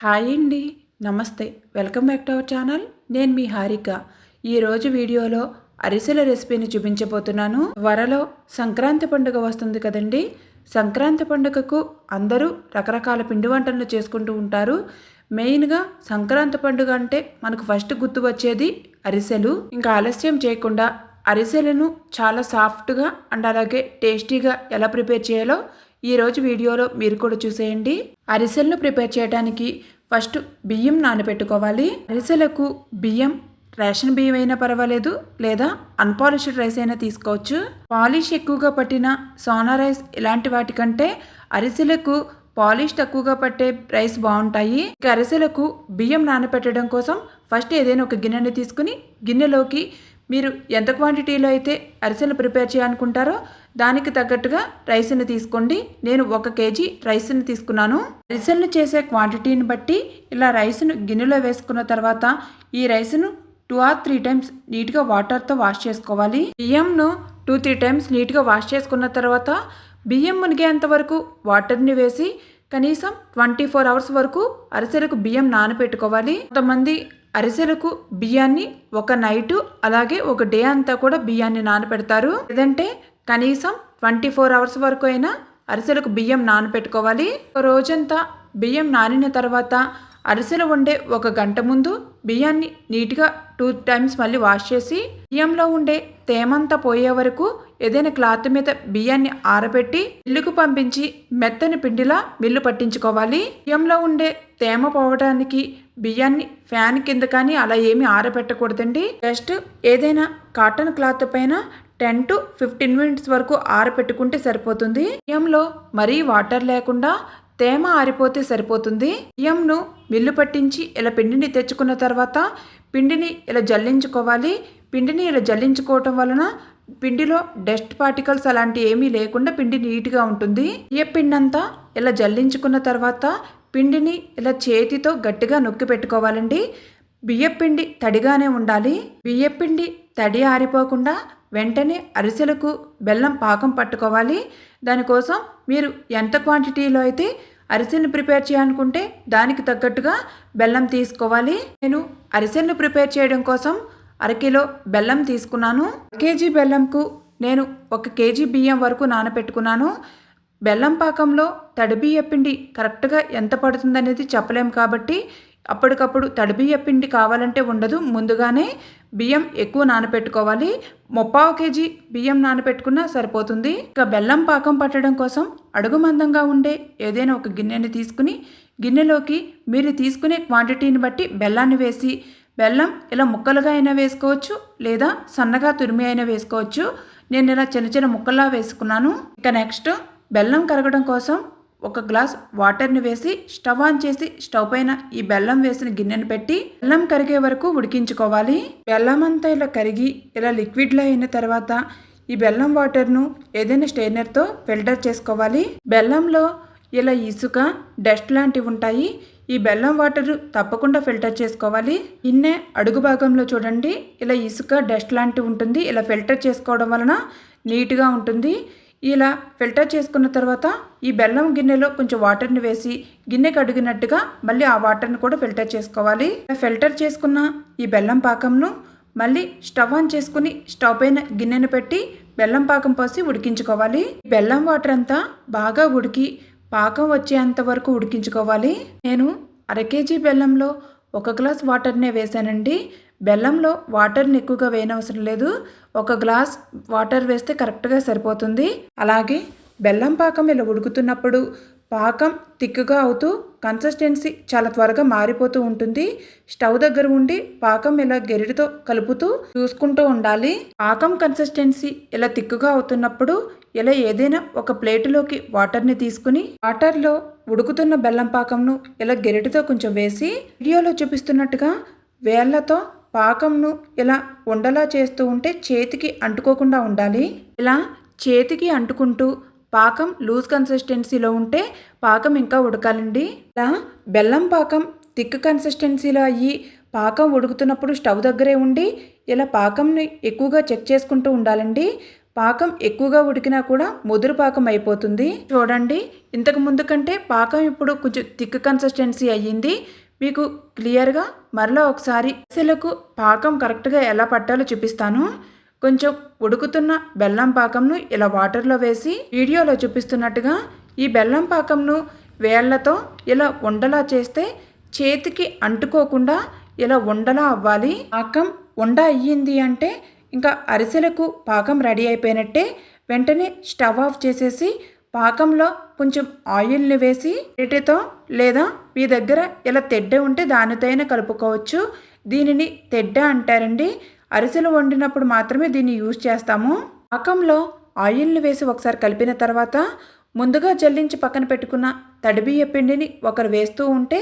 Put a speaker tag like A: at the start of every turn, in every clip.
A: Hi అండి. నమస్తే. Welcome back to our channel. నేను మీ హారిక. ఈరోజు వీడియోలో అరిసెల రెసిపీని చూపించబోతున్నాను. వరలో సంక్రాంతి పండుగ వస్తుంది కదండి. సంక్రాంతి పండుగకు అందరూ రకరకాల పిండి వంటలను చేసుకుంటూ ఉంటారు. మెయిన్గా సంక్రాంతి పండుగ అంటే మనకు ఫస్ట్ గుర్తు వచ్చేది అరిసెలు. ఇంకా ఆలస్యం చేయకుండా అరిసెలను చాలా సాఫ్ట్గా అండ్ అలాగే టేస్టీగా ఎలా ప్రిపేర్ చేయాలో ఈరోజు వీడియోలో మీరు కూడా చూసేయండి. అరిసెలను ప్రిపేర్ చేయడానికి ఫస్ట్ బియ్యం నానబెట్టుకోవాలి. అరిసెలకు బియ్యం రేషన్ బియ్యం అయినా పర్వాలేదు లేదా అన్పాలిష్డ్ రైస్ అయినా తీసుకోవచ్చు. పాలిష్ ఎక్కువగా పట్టిన సోనా రైస్ ఇలాంటి వాటికంటే అరిసెలకు పాలిష్ తక్కువగా పట్టే రైస్ బాగుంటాయి. ఇక అరిసెలకు బియ్యం నానబెట్టడం కోసం ఫస్ట్ ఏదైనా ఒక గిన్నెని తీసుకుని గిన్నెలోకి మీరు ఎంత క్వాంటిటీలో అయితే అరిసెలు ప్రిపేర్ చేయాలనుకుంటారో దానికి తగ్గట్టుగా రైస్ని తీసుకోండి. నేను ఒక కేజీ రైస్ని తీసుకున్నాను. అరిసెలను చేసే క్వాంటిటీని బట్టి ఇలా రైస్ను గిన్నెలో వేసుకున్న తర్వాత ఈ రైస్ను టూ ఆర్ త్రీ టైమ్స్ నీట్గా వాటర్తో వాష్ చేసుకోవాలి. బియ్యంను టూ త్రీ టైమ్స్ నీట్గా వాష్ చేసుకున్న తర్వాత బియ్యం మునిగేంత వరకు వాటర్ని వేసి కనీసం ట్వంటీ ఫోర్ అవర్స్ వరకు అరిసెలకు బియ్యం నానపెట్టుకోవాలి. కొంతమంది అరిసెలకు బియ్యాన్ని ఒక నైటు అలాగే ఒక డే అంతా కూడా బియ్యాన్ని నానబెడతారు లేదంటే కనీసం ట్వంటీ ఫోర్ అవర్స్ వరకు అయినా అరిసెలకు బియ్యం నానబెట్టుకోవాలి ఒక రోజంతా బియ్యం నానిన తర్వాత అరిసెలు వండే ఒక గంట ముందు బియ్యాన్ని నీట్గా టూ టైమ్స్ మళ్ళీ వాష్ చేసి బియ్యంలో ఉండే తేమంతా పోయే వరకు ఏదైనా క్లాత్ మీద బియ్యాన్ని ఆరబెట్టి మిల్లుకు పంపించి మెత్తని పిండిలా మిల్లు పట్టించుకోవాలి. బియ్యంలో ఉండే తేమ పోవడానికి బియ్యాన్ని ఫ్యాన్ కింద కానీ అలా ఏమీ ఆరబెట్టకూడదండి. జస్ట్ ఏదైనా కాటన్ క్లాత్ పైన టెన్ టు ఫిఫ్టీన్ మినిట్స్ వరకు ఆరబెట్టుకుంటే సరిపోతుంది. బియ్యంలో మరీ వాటర్ లేకుండా తేమ ఆరిపోతే సరిపోతుంది. బియ్యంను మిల్లు పట్టించి ఇలా పిండిని తెచ్చుకున్న తర్వాత పిండిని ఇలా జల్లించుకోవాలి. పిండిని ఇలా జల్లించుకోవటం వలన పిండిలో డస్ట్ పార్టికల్స్ అలాంటివి ఏమీ లేకుండా పిండి నీట్గా ఉంటుంది. ఏ పిండి అంతా ఇలా జల్లించుకున్న తర్వాత పిండిని ఇలా చేతితో గట్టిగా నొక్కి పెట్టుకోవాలండి. బియ్యపిండి తడిగానే ఉండాలి. బియ్యపిండి తడి ఆరిపోకుండా వెంటనే అరిసెలకు బెల్లం పాకం పట్టుకోవాలి. దానికోసం మీరు ఎంత క్వాంటిటీలో అయితే అరిసెలను ప్రిపేర్ చేయాలనుకుంటే దానికి తగ్గట్టుగా బెల్లం తీసుకోవాలి. నేను అరిసెలను ప్రిపేర్ చేయడం కోసం అరకిలో బెల్లం తీసుకున్నాను. కేజీ బెల్లంకు నేను ఒక కేజీ బియ్యం వరకు నానబెట్టుకున్నాను. బెల్లం పాకంలో తడి పిండి కరెక్ట్గా ఎంత పడుతుందనేది చెప్పలేము కాబట్టి అప్పటికప్పుడు తడి పిండి కావాలంటే ఉండదు. ముందుగానే బియ్యం ఎక్కువ నానబెట్టుకోవాలి ముప్పావు కేజీ బియ్యం నానపెట్టుకున్నా సరిపోతుంది. ఇక బెల్లం పాకం పట్టడం కోసం అడుగు మందంగా ఉండే ఏదైనా ఒక గిన్నెని తీసుకుని గిన్నెలోకి మీరు తీసుకునే క్వాంటిటీని బట్టి బెల్లాన్ని వేసి బెల్లం ఇలా ముక్కలుగా అయినా వేసుకోవచ్చు లేదా సన్నగా తురిమి అయినా వేసుకోవచ్చు. నేను ఇలా చిన్న చిన్న ముక్కల్లా వేసుకున్నాను. ఇక నెక్స్ట్ బెల్లం కరగడం కోసం ఒక గ్లాస్ వాటర్ని వేసి స్టవ్ ఆన్ చేసి స్టవ్ పైన ఈ బెల్లం వేసిన గిన్నెను పెట్టి బెల్లం కరిగే వరకు ఉడికించుకోవాలి. బెల్లం అంతా ఇలా కరిగి ఇలా లిక్విడ్లో అయిన తర్వాత ఈ బెల్లం వాటర్ను ఏదైనా స్టెయినర్తో ఫిల్టర్ చేసుకోవాలి. బెల్లంలో ఇలా ఇసుక డస్ట్ లాంటివి ఉంటాయి. ఈ బెల్లం వాటర్ తప్పకుండా ఫిల్టర్ చేసుకోవాలి. ఇన్నే అడుగు భాగంలో చూడండి. ఇలా ఇసుక డస్ట్ లాంటివి ఉంటుంది. ఇలా ఫిల్టర్ చేసుకోవడం వలన నీట్గా ఉంటుంది. ఇలా ఫిల్టర్ చేసుకున్న తర్వాత ఈ బెల్లం గిన్నెలో కొంచెం వాటర్ని వేసి గిన్నెకి అడిగినట్టుగా మళ్ళీ ఆ వాటర్ని కూడా ఫిల్టర్ చేసుకోవాలి. ఫిల్టర్ చేసుకున్న ఈ బెల్లం పాకంను మళ్ళీ స్టవ్ ఆన్ చేసుకుని స్టవ్ పైన గిన్నెను పెట్టి బెల్లం పాకం పోసి ఉడికించుకోవాలి. బెల్లం వాటర్ అంతా బాగా ఉడికి పాకం వచ్చేంత వరకు ఉడికించుకోవాలి. నేను అర కేజీ బెల్లంలో ఒక గ్లాస్ వాటర్నే వేసానండి బెల్లంలో వాటర్ని ఎక్కువగా వేయనవసరం లేదు. ఒక గ్లాస్ వాటర్ వేస్తే కరెక్ట్గా సరిపోతుంది. అలాగే బెల్లం పాకం ఇలా ఉడుకుతున్నప్పుడు పాకం తిక్కుగా అవుతూ కన్సిస్టెన్సీ చాలా త్వరగా మారిపోతూ ఉంటుంది. స్టవ్ దగ్గర ఉండి పాకం ఇలా గెరిటితో కలుపుతూ చూసుకుంటూ ఉండాలి. పాకం కన్సిస్టెన్సీ ఇలా తిక్కుగా అవుతున్నప్పుడు ఇలా ఏదైనా ఒక ప్లేటులోకి వాటర్ని తీసుకుని వాటర్లో ఉడుకుతున్న బెల్లం పాకంను ఇలా గెరిటితో కొంచెం వేసి వీడియోలో చూపిస్తున్నట్టుగా వేళ్ళతో పాకంను ఇలా ఉండలా చేస్తూ ఉంటే చేతికి అంటుకోకుండా ఉండాలి? ఇలా చేతికి అంటుకుంటూ పాకం లూజ్ కన్సిస్టెన్సీలో ఉంటే పాకం ఇంకా ఉడకాలండి. ఇలా బెల్లం పాకం థిక్ కన్సిస్టెన్సీలో అయ్యి పాకం ఉడుకుతున్నప్పుడు స్టవ్ దగ్గరే ఉండి ఇలా పాకంని ఎక్కువగా చెక్ చేసుకుంటూ ఉండాలండి. పాకం ఎక్కువగా ఉడికినా కూడా ముదురు పాకం అయిపోతుంది. చూడండి ఇంతకు ముందు కంటే పాకం ఇప్పుడు కొంచెం థిక్ కన్సిస్టెన్సీ అయ్యింది. మీకు క్లియర్గా మరలా ఒకసారి అరిసెలకు పాకం కరెక్ట్గా ఎలా పట్టాలో చూపిస్తాను. కొంచెం ఉడుకుతున్న బెల్లం పాకంను ఇలా వాటర్లో వేసి వీడియోలో చూపిస్తున్నట్టుగా ఈ బెల్లం పాకంను వేళ్ళతో ఇలా ఉండలా చేస్తే చేతికి అంటుకోకుండా ఇలా ఉండలా అవ్వాలి. పాకం ఉండ అయ్యింది అంటే ఇంకా అరిసెలకు పాకం రెడీ అయిపోయినట్టే వెంటనే స్టవ్ ఆఫ్ చేసేసి పాకంలో కొంచెం ఆయిల్ని వేసి వీటితో లేదా మీ దగ్గర ఇలా తెడ్డ ఉంటే దానితోనే కలుపుకోవచ్చు. దీనిని తెడ్డ అంటారండి. అరిసెలు వండినప్పుడు మాత్రమే దీన్ని యూజ్ చేస్తాము. పాకంలో ఆయిల్ని వేసి ఒకసారి కలిపిన తర్వాత ముందుగా జల్లించి పక్కన పెట్టుకున్న తడిబియ్య పిండిని ఒకరు వేస్తూ ఉంటే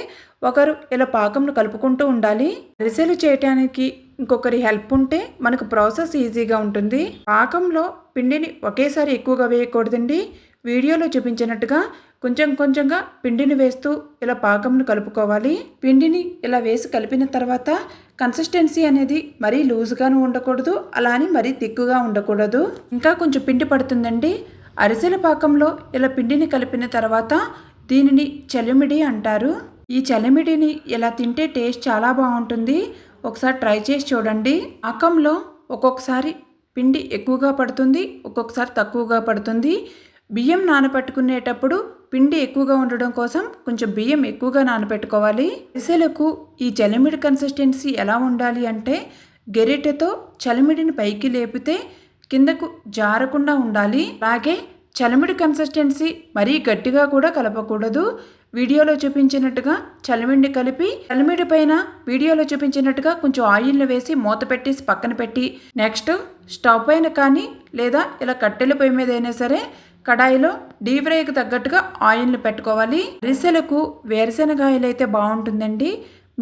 A: ఒకరు ఇలా పాకంను కలుపుకుంటూ ఉండాలి. అరిసెలు చేయటానికి ఇంకొకరి హెల్ప్ ఉంటే మనకు ప్రాసెస్ ఈజీగా ఉంటుంది. పాకంలో పిండిని ఒకేసారి ఎక్కువగా వేయకూడదండి. వీడియోలో చూపించినట్టుగా కొంచెం కొంచెంగా పిండిని వేస్తూ ఇలా పాకంను కలుపుకోవాలి. పిండిని ఇలా వేసి కలిపిన తర్వాత కన్సిస్టెన్సీ అనేది మరీ లూజ్గాను ఉండకూడదు అలా అని మరీ తిక్కుగా ఉండకూడదు. ఇంకా కొంచెం పిండి పడుతుందండి. అరిసెల పాకంలో ఇలా పిండిని కలిపిన తర్వాత దీనిని చలిమిడి అంటారు. ఈ చలిమిడిని ఇలా తింటే టేస్ట్ చాలా బాగుంటుంది. ఒకసారి ట్రై చేసి చూడండి. పాకంలో ఒక్కొక్కసారి పిండి ఎక్కువగా పడుతుంది ఒక్కొక్కసారి తక్కువగా పడుతుంది. బియ్యం నానబెట్టుకునేటప్పుడు పిండి ఎక్కువగా ఉండడం కోసం కొంచెం బియ్యం ఎక్కువగా నానబెట్టుకోవాలి అరిసెలకు ఈ చలిమిడి కన్సిస్టెన్సీ ఎలా ఉండాలి అంటే గెరిటెతో చలిమిడిని పైకి లేపితే కిందకు జారకుండా ఉండాలి. అలాగే చలిమిడి కన్సిస్టెన్సీ మరీ గట్టిగా కూడా కలపకూడదు. వీడియోలో చూపించినట్టుగా చలిమిడిని కలిపి చలిమిడి పైన వీడియోలో చూపించినట్టుగా కొంచెం ఆయిల్ని వేసి మూత పెట్టేసి పక్కన పెట్టి నెక్స్ట్ స్టవ్ పైన కానీ లేదా ఇలా కట్టెల పొయ్యి మీద అయినా సరే కడాయిలో డీప్ ఫ్రైకి తగ్గట్టుగా ఆయిల్ని పెట్టుకోవాలి. అరిసెలకు వేరుశెనగాయలు అయితే బాగుంటుందండి.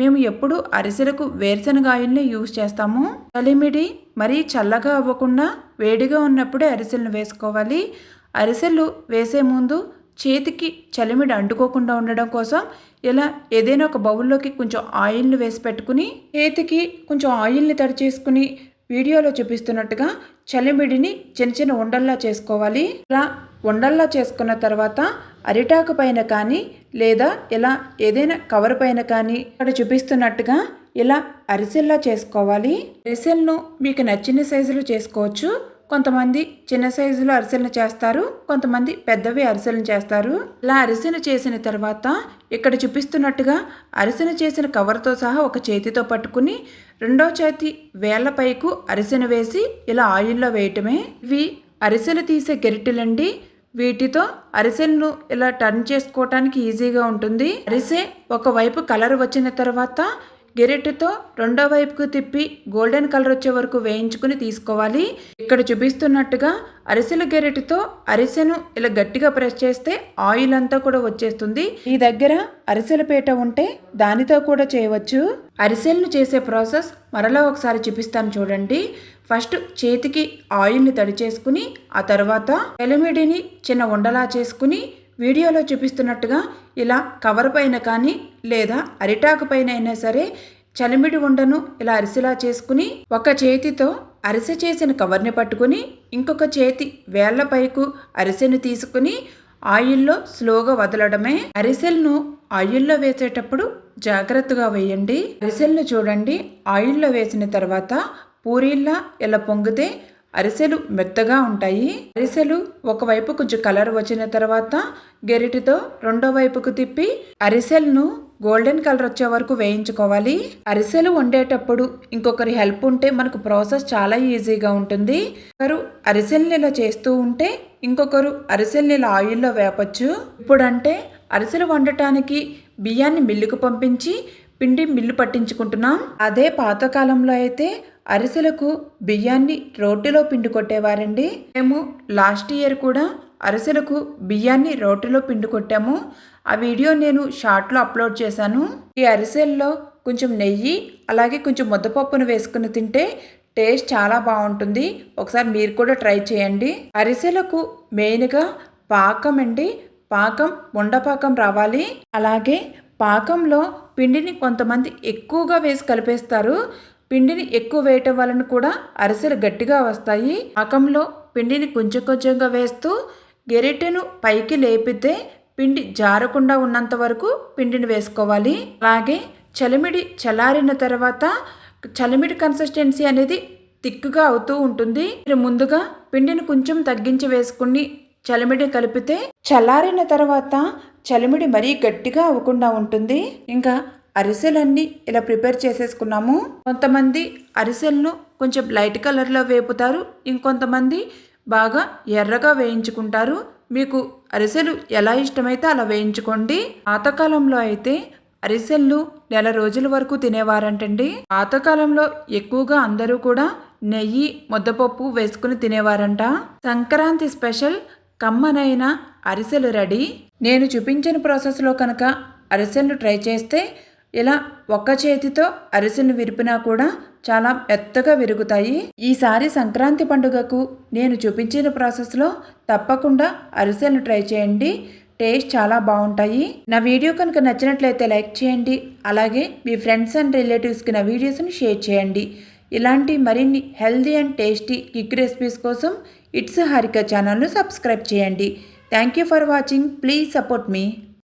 A: మేము ఎప్పుడు అరిసెలకు వేరుశెనగ ఆయిల్ని యూజ్ చేస్తాము. కలిమిడి మరీ చల్లగా అవ్వకుండా వేడిగా ఉన్నప్పుడే అరిసెలను వేసుకోవాలి. అరిసెలు వేసే ముందు చేతికి చలిమిడి అంటుకోకుండా ఉండడం కోసం ఇలా ఏదైనా ఒక బౌల్లోకి కొంచెం ఆయిల్ని వేసి పెట్టుకుని చేతికి కొంచెం ఆయిల్ని తడి చేసుకుని వీడియోలో చూపిస్తున్నట్టుగా చలిమిడిని చిన్న చిన్న ఉండల్లా చేసుకోవాలి. ఇలా ఉండల్లా చేసుకున్న తర్వాత అరిటాకు పైన కానీ లేదా ఇలా ఏదైనా కవర్ పైన కానీ ఇక్కడ చూపిస్తున్నట్టుగా ఇలా అరిసెల్లా చేసుకోవాలి. అరిసెలను మీకు నచ్చిన సైజులో చేసుకోవచ్చు. కొంతమంది చిన్న సైజులో అరిసెలను చేస్తారు. కొంతమంది పెద్దవి అరిసెలను చేస్తారు. ఇలా అరిసెను చేసిన తర్వాత ఇక్కడ చూపిస్తున్నట్టుగా అరిసెను చేసిన కవర్తో సహా ఒక చేతితో పట్టుకుని రెండో చేతి వేళ్ళ పైకు అరిసెను వేసి ఇలా ఆయిల్లో వేయటమే. ఇవి అరిసెలు తీసే గెరిటెలండి. వీటితో అరిసెలను ఇలా టర్న్ చేసుకోవటానికి ఈజీగా ఉంటుంది. అరిసె ఒకవైపు కలర్ వచ్చిన తర్వాత గెరెట్తో రెండో వైపుకు తిప్పి గోల్డెన్ కలర్ వచ్చే వరకు వేయించుకుని తీసుకోవాలి. ఇక్కడ చూపిస్తున్నట్టుగా అరిసెల గెరెట్తో అరిసెను ఇలా గట్టిగా ప్రెస్ చేస్తే ఆయిల్ అంతా కూడా వచ్చేస్తుంది. ఈ దగ్గర అరిసెల పీట ఉంటే దానితో కూడా చేయవచ్చు. అరిసెలను చేసే ప్రాసెస్ మరలా ఒకసారి చూపిస్తాను చూడండి. ఫస్ట్ చేతికి ఆయిల్ని తడి చేసుకుని ఆ తర్వాత ఎలిమిడిని చిన్న ఉండలా చేసుకుని వీడియోలో చూపిస్తున్నట్టుగా ఇలా కవర్ పైన కానీ లేదా అరిటాకు పైన అయినా సరే చలిమిడి ఉండను ఇలా అరిసెలా చేసుకుని ఒక చేతితో అరిసె చేసిన కవర్ని పట్టుకుని ఇంకొక చేతి వేళ్ళ పైకు అరిసెను తీసుకుని ఆయిల్లో స్లోగా వదలడమే. అరిసెలను ఆయిల్లో వేసేటప్పుడు జాగ్రత్తగా వేయండి. అరిసెలను చూడండి. ఆయిల్లో వేసిన తర్వాత పూరీల్లా ఇలా పొంగితే అరిసెలు మెత్తగా ఉంటాయి. అరిసెలు ఒకవైపు కొంచెం కలర్ వచ్చిన తర్వాత గెరిటితో రెండో వైపుకు తిప్పి అరిసెలను గోల్డెన్ కలర్ వచ్చే వరకు వేయించుకోవాలి. అరిసెలు వండేటప్పుడు ఇంకొకరి హెల్ప్ ఉంటే మనకు ప్రాసెస్ చాలా ఈజీగా ఉంటుంది. ఒకరు అరిసెల్ని ఇలా చేస్తూ ఉంటే ఇంకొకరు అరిసెల్ని ఇలా ఆయిల్లో వేపచ్చు. ఇప్పుడంటే అరిసెలు వండటానికి బియ్యాన్ని మిల్లుకు పంపించి పిండి మిల్లు పట్టించుకుంటున్నాం. అదే పాతకాలంలో అయితే అరిసెలకు బియ్యాన్ని రోటిలో పిండి కొట్టేవారండి మేము లాస్ట్ ఇయర్ కూడా అరిసెలకు బియ్యాన్ని రోటిలో పిండి కొట్టాము ఆ వీడియో నేను షార్ట్లో అప్లోడ్ చేశాను. ఈ అరిసెల్లో కొంచెం నెయ్యి అలాగే కొంచెం ముద్దపప్పును వేసుకుని తింటే టేస్ట్ చాలా బాగుంటుంది. ఒకసారి మీరు కూడా ట్రై చేయండి. అరిసెలకు మెయిన్గా పాకం అండి. పాకం ఉండపాకం రావాలి. అలాగే పాకంలో పిండిని కొంతమంది ఎక్కువగా వేసి కలిపేస్తారు. పిండిని ఎక్కువ వేయటం వలన కూడా అరిసెలు గట్టిగా వస్తాయి. పాకంలో పిండిని కొంచెం కొంచెంగా వేస్తూ గెరిటెను పైకి లేపితే పిండి జారకుండా ఉన్నంత వరకు పిండిని వేసుకోవాలి. అలాగే చలిమిడి చల్లారిన తర్వాత చలిమిడి కన్సిస్టెన్సీ అనేది తిక్కుగా అవుతూ ఉంటుంది. మీరు ముందుగా పిండిని కొంచెం తగ్గించి వేసుకుని చలిమిడి కలిపితే చల్లారిన తర్వాత చలిమిడి మరీ గట్టిగా అవ్వకుండా ఉంటుంది. ఇంకా అరిసెలన్నీ ఇలా ప్రిపేర్ చేసేసుకున్నాము. కొంతమంది అరిసెలను కొంచెం లైట్ కలర్లో వేపుతారు. ఇంకొంతమంది బాగా ఎర్రగా వేయించుకుంటారు. మీకు అరిసెలు ఎలా ఇష్టమైతే అలా వేయించుకోండి. పాతకాలంలో అయితే అరిసెలు నెల రోజుల వరకు తినేవారంటండి. పాతకాలంలో ఎక్కువగా అందరూ కూడా నెయ్యి ముద్దపప్పు వేసుకుని తినేవారంట. సంక్రాంతి స్పెషల్ కమ్మనైన అరిసెలు రెడీ. నేను చూపించిన ప్రాసెస్లో కనుక అరిసెలు ట్రై చేస్తే ఇలా ఒక్క చేతితో అరిసెలు విరిపినా కూడా చాలా మెత్తగా విరుగుతాయి. ఈసారి సంక్రాంతి పండుగకు నేను చూపించిన ప్రాసెస్లో తప్పకుండా అరిసెలను ట్రై చేయండి. టేస్ట్ చాలా బాగుంటాయి. నా వీడియో కనుక నచ్చినట్లయితే లైక్ చేయండి. అలాగే మీ ఫ్రెండ్స్ అండ్ రిలేటివ్స్కి నా వీడియోస్ని షేర్ చేయండి. ఇలాంటి మరిన్ని healthy and tasty kick recipes కోసం ఇట్స్ హారిక ఛానల్ను సబ్స్క్రైబ్ చేయండి. Thank you for watching. Please support me.